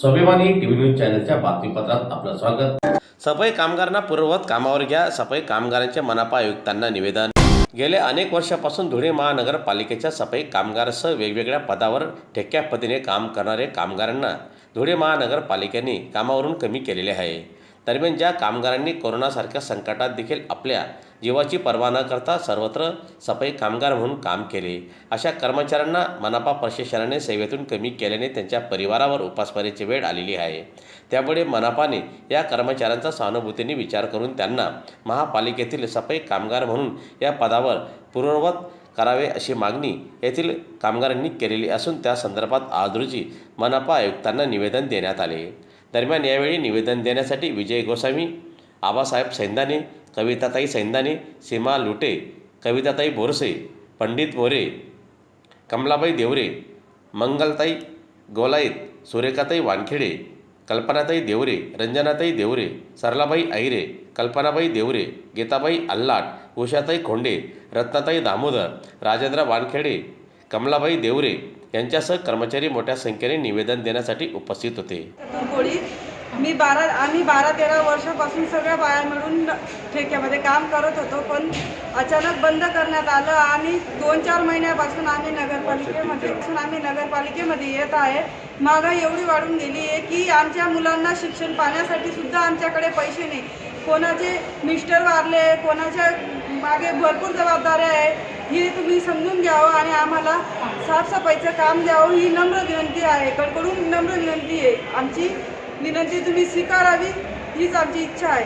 स्वाभिमानी TV news चॅनलच्या बातमीपत्रात आपलं स्वागत. सफाई कामगारांना पूर्ववत कामावर घ्या सफाई कामगारांच्या मनपा आयुक्तांना निवेदन. गेल्या अनेक वर्षापासून धुळे महानगरपालिकेच्या सफाई कामगारसह वेगवेगळ्या पदावर ठेक्या पद्धतीने काम करणारे कामगारांना धुळे महानगरपालिकेने कामावरून कमी केलेले आहे. दरम्यान ज्या कामगारांनी कोरोनासारख्या संकटात देखील आपल्या जीवाची पर्वा न करता सर्वत्र सफाई कामगार म्हणून काम केले. अशा कर्मचाऱ्यांना मनपा प्रशासनाने सेवेतून कमी केल्याने त्यांच्या परिवारावर उपासमारीची वेळ आलेली आहे. त्यामुळे मनपाने या कर्मचाऱ्यांचा सहानुभूतीने विचार करून त्यांना महापालिकेतील सफाई कामगार म्हणून या पदावर पूर्ववत करावे अशी मागणी येथील कामगारांनी केलेली असून त्या संदर्भात आज रोजी मनपा आयुक्तांना निवेदन देण्यात आले. दरम्यान यावेळी निवेदन देण्यासाठी विजय गोसावी आबासाहेब सैंदाने कविताताई सैंदाने सीमा लुटे कविताताई बोरसे पंडित मोरे कमलाबाई देवरे मंगलताई गोलाईत सुरेखाताई वानखेडे कल्पनाताई देवरे रंजनाताई देवरे सरलाबाई ऐरे कल्पनाबाई देवरे गीताबाई अल्लाट उषाताई खोंडे रत्नाताई दामोदर राजेंद्र वानखेडे कमलाबाई देवरे यांच्यासह कर्मचारी मोठ्या संख्येने निवेदन देण्यासाठी उपस्थित होते. मी बारा आम्ही बारा तेरा वर्षापासून सगळ्या बाया मिळून ठेक्यामध्ये काम करत होतो पण अचानक बंद करण्यात आलं आणि दोन चार महिन्यापासून आम्ही नगरपालिकेमध्ये आम्ही नगरपालिकेमध्ये येत आहे. महागाई एवढी वाढून गेली आहे की आमच्या मुलांना शिक्षण पाहण्यासाठी सुद्धा आमच्याकडे पैसे नाही. कोणाचे मिस्टर वारले कोणाच्या मागे भरपूर जबाबदाऱ्या आहे. ही तुम्ही समजून घ्यावं आणि आम्हाला साफसफाईचं काम द्यावं ही नम्र विनंती आहे. कडकडून नम्र विनंती आहे. आमची विनंती तुम्ही स्वीकारावी हीच आमची इच्छा आहे.